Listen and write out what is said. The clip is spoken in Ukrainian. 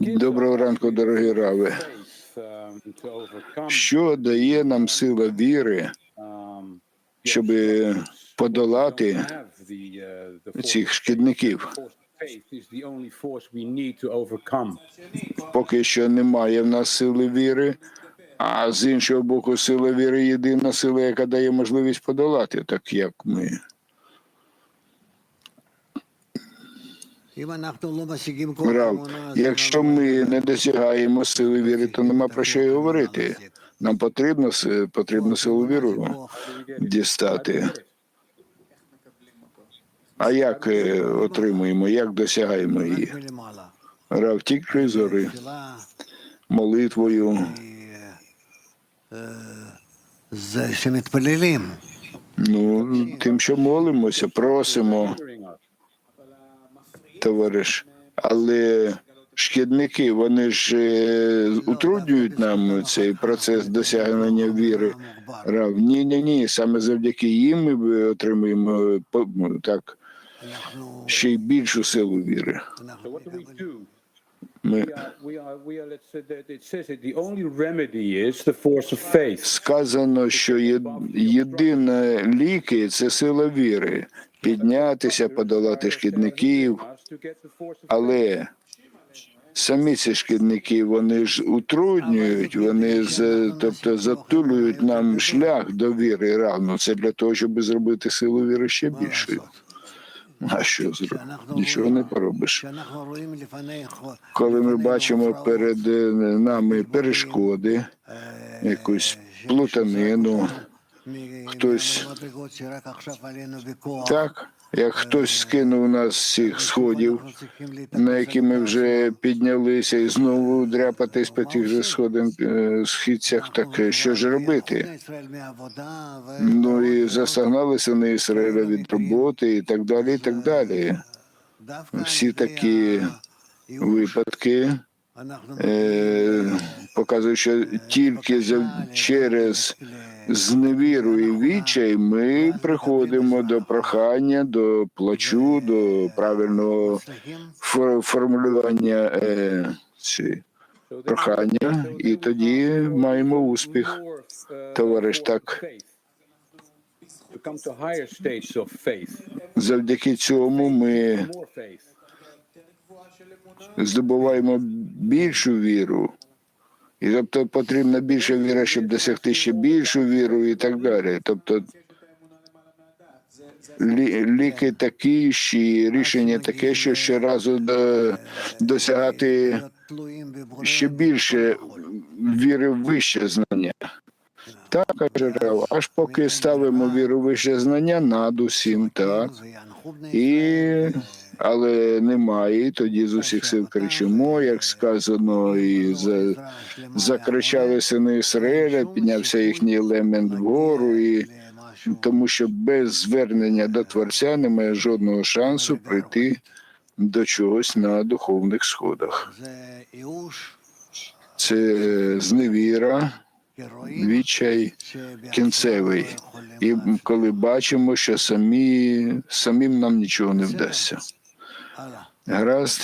Доброго ранку, дорогі рави. um, Що дає нам сила віри, um, щоб подолати uh, цих шкідників? Поки що немає в нас сили віри, а з іншого боку, сила віри єдина сила, яка дає можливість подолати, так як ми. Мирал, якщо ми не досягаємо сили віри, то нема про що й говорити. Нам потрібно потрібно силу віру дістати. А як е, отримуємо, як досягаємо її? Рав тільки зори, молитвою. Ну, тим, що молимося, просимо товариш, але шкідники вони ж е, утруднюють нам цей процес досягнення віри. Рав. Ні, ні, ні. Саме завдяки їм ми отримуємо ну, так ще й більшу силу віри. Ми сказано, що єдине ліки це сила віри, піднятися, подолати шкідників але самі ці шкідники вони ж утруднюють, вони з тобто затулюють нам шлях до віри і. Це для того, щоб зробити силу віри ще більшою. А що зробити? Нічого не поробиш. Коли ми бачимо перед е, нами перешкоди, якусь плутанину, хтось так як хтось скинув нас з цих сходів, на які ми вже піднялися, і знову дряпатись по тих же сходин е, східцях, так що ж робити? Ну і застагналися на Ізраїля від роботи, і так далі. і так далі. Всі такі випадки. Е, Показує, що тільки через зневіру і відчай ми приходимо до прохання, до плачу, до правильного фор- формулювання е, ці прохання, і тоді маємо успіх. Товариш, так. Завдяки цьому ми здобуваємо більшу віру. І тобто потрібна більша віра, щоб досягти ще більшу віру і так далі. Тобто лі, ліки такі, що рішення таке, що щоразу до, досягати ще більше віри в вище знання. Так, каже Рав, аж поки ставимо віру в вище знання над усім, так. І але немає, і тоді з усіх сил кричимо, як сказано, і за, закричали сини Ізраїля, піднявся їхній елемент вгору, і тому що без звернення до Творця немає жодного шансу прийти до чогось на духовних сходах. Це зневіра, відчай кінцевий. І коли бачимо, що самі, самим нам нічого не вдасться. Гаразд.